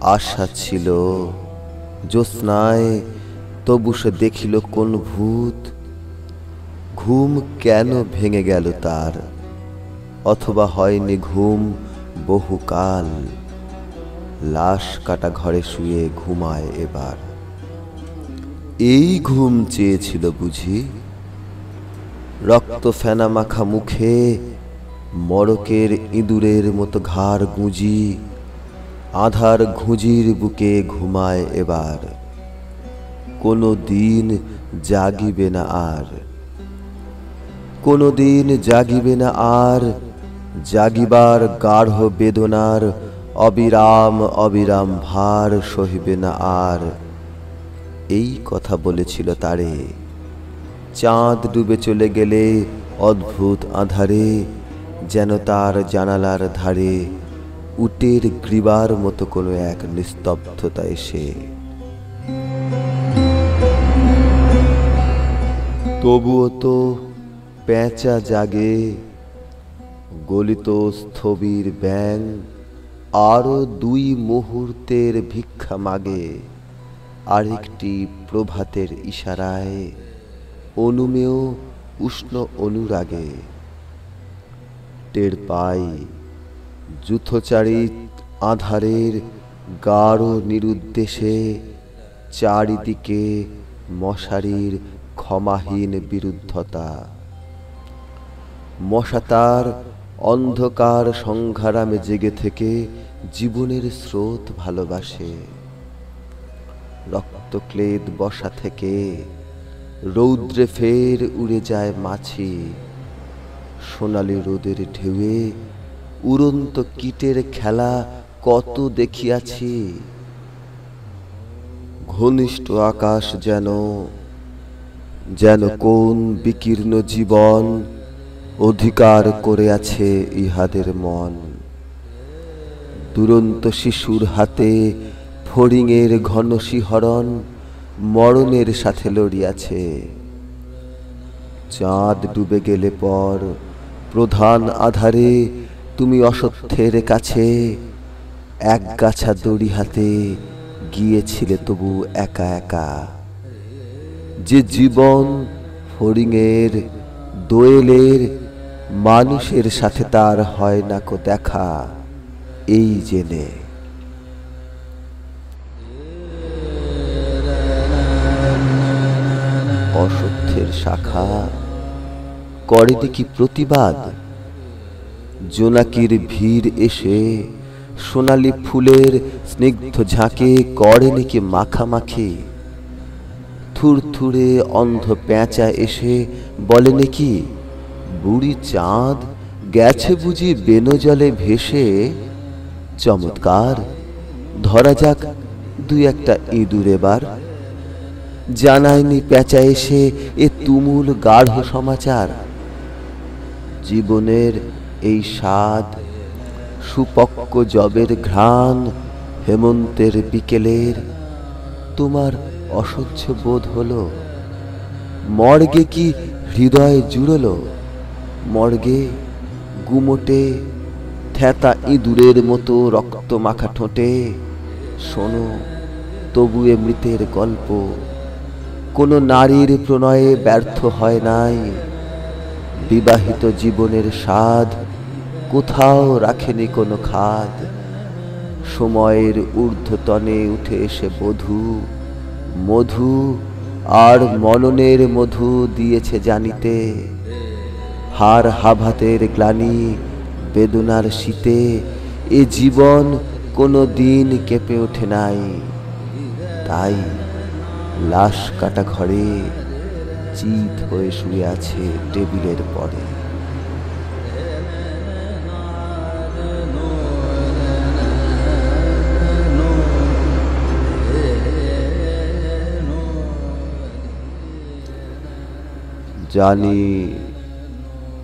আশা ছিল। জ্যোৎস্নায় তবু সে দেখিল কোন ভূত। ঘুম কেন ভেঙে গেল তার? অথবা হয়নি ঘুম বহুকাল? লাশ কাটা ঘরে শুয়ে ঘুমায় এবার। এই ঘুম চেয়েছিল বুঝি? রক্ত ফেনা মাখা মুখে মড়কের ইঁদুরের মতো ঘাড় গুঁজি। আধার ঘুঁজির বুকে ঘুমায় এবার। কোনো দিন জাগিবে না আর। কোনো দিন জাগিবে না আর, জাগিবার গাঢ় বেদনার অবিরাম অবিরাম ভার সহিবে না আর। এই কথা বলেছিল তারে। চাঁদ ডুবে চলে গেলে অদ্ভুত আধারে, যেন তার জানালার ধারে উটের গ্রীবার মতো কোনো এক নিস্তব্ধতা এসে। তবুও তো পেঁচা জাগে, গলিত স্থবির ব্যাং আরও দুই মুহূর্তের ভিক্ষা মাগে, আরেকটি প্রভাতের ইশারায়, অনুমেয় উষ্ণ অনুরাগে টের পাই যুথচারিত আধারের গাঢ় নিরুদ্দেশে চারিদিকে মশারির ক্ষমাহীন বিরুদ্ধতা। মশা তার অন্ধকার সংঘারামে জেগে থেকে জীবনের স্রোত ভালোবাসে। রক্তক্লেদ বসা থেকে রৌদ্রে ফের উড়ে যায় মাছি। সোনালি রোদের ঢেউয়ে উড়ন্ত কীটের খেলা কত দেখিয়াছি। ঘনিষ্ঠ আকাশ যেন যেন কোন বিকীর্ণ জীবন অধিকার করে আছে ইহাদের মন। দুরন্ত শিশুর হাতে ফড়িংয়ের ঘন শিহরণ মরণের সাথে লড়িয়াছে। চাঁদ ডুবে গেলে পর প্রধান আধারে তুমি অসত্যের কাছে এক গাছা দড়ি হাতে গিয়েছিলে তবু একা একা। যে জীবন ফড়িংয়ের, দোয়েলের, মানুষের সাথে তার হয় না কো দেখা, এই জেনে। অসত্যের শাখা, করে দেখি প্রতিবাদ। জোনাকির ভিড় এসে সোনালি ফুলের স্নিগ্ধ ঝাঁকে করে নাকি মাখামাখি। থুরথুরে অন্ধ প্যাঁচা এসে বলে নাকি বুড়ি চাঁদ গেছে বুঝি বেনো জলে ভেসে। চমৎকার, ধরা যাক দুই একটা ইঁদুর এবার। জানায়নি প্যাঁচা এসে এ তুমুল গাঢ় সমাচার। জীবনের এই স্বাদ, সুপক্ক জবের ঘ্রাণ হেমন্তের বিকেলের। তোমার অসহ্য বোধ হলো, মর্গে কি হৃদয় জুড়লো? মর্গে গুমোটে থ্যাতা ইঁদুরের মতো রক্ত মাখা ঠোঁটে। শোনো, তবু এ মৃতের গল্প, কোনো নারীর প্রণয়ে ব্যর্থ হয় নাই। বিবাহিত জীবনের স্বাদ কোথাও রাখেনি কোনো খাদ। সময়ের ঊর্ধ্বতনে উঠে এসে বধূ, মধু আর মননের মধু দিয়েছে জানিতে। হার হাভাতের গ্লানি বেদনার শীতে, এ জীবন কোনো দিন কেঁপে ওঠে নাই। তাই লাশ কাটা ঘরে, চিত হয়ে শুয়ে আছে টেবিলের পরে। জানি,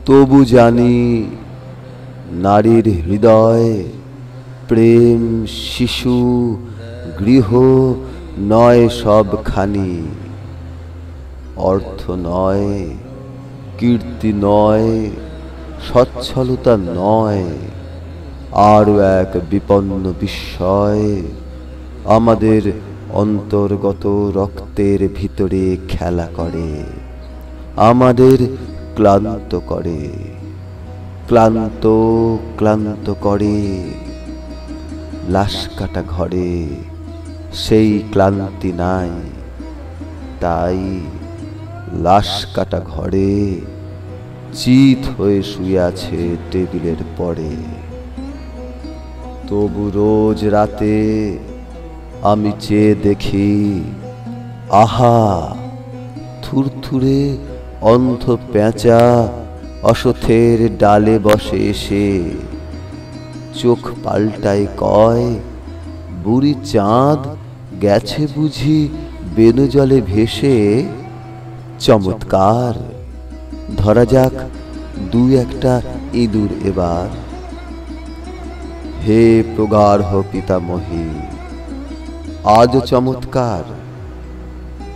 তবু জানি নারীর হৃদয় প্রেম, শিশু, গৃহ নয় সবখানি। অর্থ নয়, কীর্তি নয়, সচ্ছলতা নয়, আরও এক বিপন্ন বিস্ময় আমাদের অন্তর্গত রক্তের ভিতরে খেলা করে। আমাদের ক্লান্ত করে। ক্লান্ত ক্লান্ত করে। লাশ কাটা ঘরে। সেই ক্লান্তি নাই। তাই লাশ কাটা ঘরে। চিত হয়ে শুয়ে আছে টেবিলের পরে। তবু রোজ রাতে আমি চেয়ে দেখি, আহা, থুরথুরে অন্ধ পেঁচা অসথের ডালে বসে এসে চোখ পাল্টায় কয়, বুড়ি চাঁদ গেছে বুঝি বেনু জলে ভেসে। চমৎকার, ধরা যাক দু একটা ইঁদুর এবার। হে প্রগাঢ় পিতামহী আজ চমৎকার।